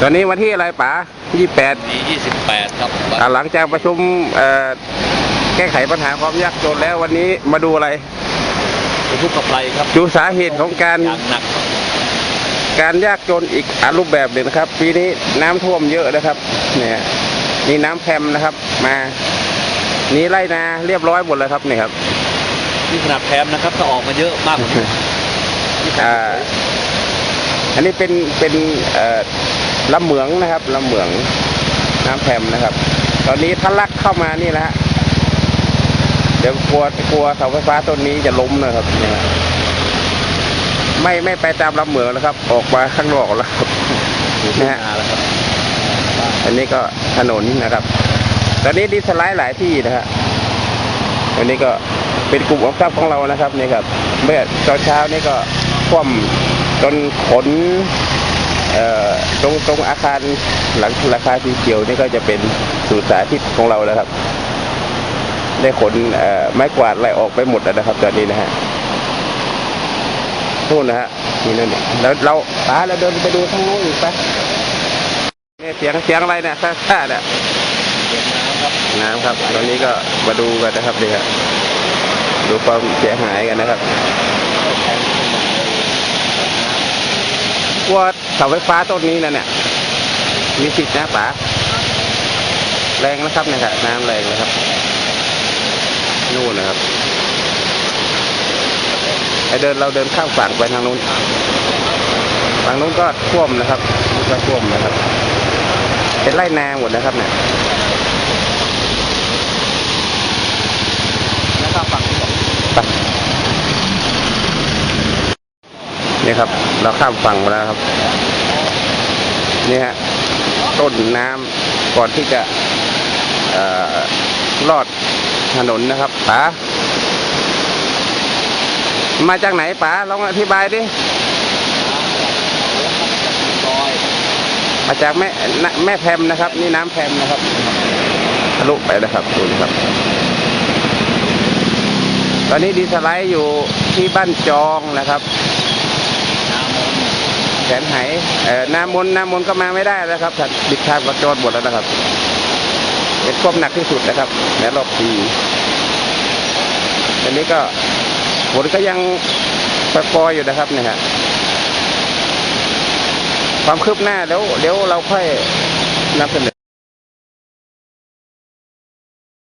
ตอนนี้วันที่อะไรป๋ายี่แปดมี28 ครับหลังจากประชุมเอ่อแก้ไขปัญหาความยากจนแล้ววันนี้มาดูอะไรอุทกภัยครับดูสาเหตุของการอย่างหนักการยากจนอีกอรูปแบบหนึ่งนะครับ ปีนี้น้ำท่วมเยอะนะครับ เนี่ยมีน้ำแพมนะครับ มา นี่ไร่นาเรียบร้อยหมดเลยครับนี่ครับ นี่ขนาดแพมนะครับถ้าออกมาเยอะมากกว่านี้นี่ขนาอ่าดอันนี้เป็นเป็นเอ่อ ลำเหมืองนะครับลำเหมืองน้ำแพมนะครับ ตอนนี้ทะลักเข้ามานี่นะฮะเดี๋ยวกลัวกลัวเสาไฟฟ้าต้นนี้จะล้มนะครับเนี่ยไม่ไม่ไปตามลำเหมืองนะครับ ออกมาข้างนอกแล้วครับอยู่ที่นาแล้วครับอันนี้ก็ถนนนะครับ ตอนนี้ดินสไลด์หลายที่นะฮะอันนี้ก็เป็นกลุ่มออมทรัพย์ของเรานะครับนี่ครับ เมื่อตอนเช้านี่ก็คว่ำจนขนเอ่อ ตรงตรงอาคารหลังราคาสีเขียวนี่ก็จะเป็นสูตรสาธิตของเราแล้วครับ ได้ขนเอ่อไม้กวาดอะไรออกไปหมดแล้วนะครับ ตอนนี้นะฮะนู่นนะฮะนี่นั่นเนี่ยแล้วเราป้าเราเดินไปดูข้างโน้นอีกไปเนี่ยเสียงเสียงอะไรเนี่ยซ่าซ่าเนี่ยเดือดน้ำครับน้ำครับ ตอนนี้ก็มาดูกันนะครับนี่ครับดูความเสียหายกันนะครับ กลัวเสาไฟฟ้าต้นนี้นะเนี่ยมีสิทธิ์นะป๋าแรงนะครับเนี่ยครับน้ำแรงนะครับนู่นนะครับไอเดินเราเดินข้ามฝั่งไปทางนู้นฝั่งนู้นก็ท่วมนะครับก็ท่วมนะครับ เป็นไร่นาหมดนะครับเนี่ยนะครับฝั่งนี่ครับเราข้ามฝั่งมาแล้วครับ นี่ฮะ ต้นน้ำก่อนที่จะอลอดถนนนะครับป๋ามาจากไหนป๋าลองอธิบายดิอยมาจากแม่แม่แพมนะครับ นี่น้ำแพมนะครับทะลุไปนะครับดูนะครับ ตอนนี้ดีสไลด์อยู่ที่บ้านจองนะครับ แสนไหายน้ำมนน้ำมนก็มาไม่ได้แล้วครับถัดบิดทางก็จอดหมดแล้วนะครับเป็นความหนักที่สุดนะครับในรอบปีอันนี้ก็ฝนก็ยังปล่อยๆอยู่นะครับเนี่ยฮะความคืบหน้าเดี๋ยวเดี๋ยวเราค่อยนำเสนอ